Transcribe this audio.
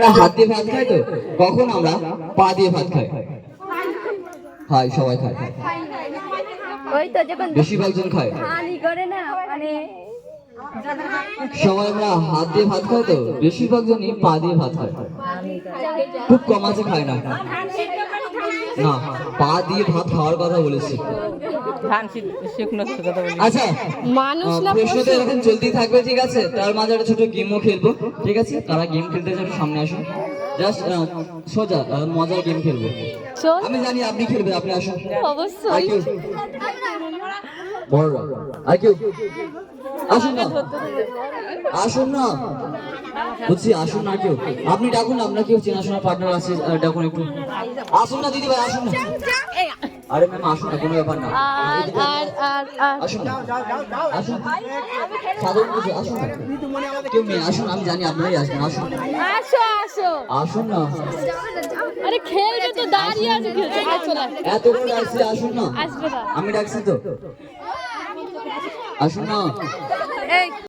হাত দিয়ে ভাত খাই তো? কখন আমরা পা দিয়ে ভাত খাই? খাই সবাই খায়। ওই তো যখন বেশিরভাগ জন খায়? হানি করে না মানে সবাই আমরা হাত দিয়ে ভাত খাই তো? বেশিরভাগ জনই পা দিয়ে ভাত খায়। খুব কম আছে খায় না। না পা দিয়ে ভাত খাওয়ার কথা বলেছি। ধান শুকনো শুকনো কথা বলি আচ্ছা মানুষ না প্রশ্ন তো এরকম চলতেই থাকবে ঠিক আছে? তার মাঝে একটা ছোট গেমও খেলব ঠিক আছে? তারা গেম খেলতে চান সামনে আসুন। জাস্ট সোজা মজার গেম খেলব। আমি জানি আপনি খেলবেন আপনি আসুন। অবশ্যই। বড়রা আর কেউ। আসুন না। আসুন না। বুঝছি আসুন না কেউ। আপনি ডাকুন না আপনার কেউ চেনাশোনা পার্টনার আছে ডাকুন একটু। আসুন না দিদি ভাই আসুন না। আরে ম্যাম আসুন না কোনো ব্যাপার না। আসুন না। আসুন। সাধারণ কিছু আসুন না। কেউ নেই আসুন আমি জানি আপনারাই আসবেন আসুন। আসো আসো। আসুন না। আরে খেলবে তো দাঁড়িয়ে আছে। এত করে আসুন না। আমি ডাকছি তো। আসুন না।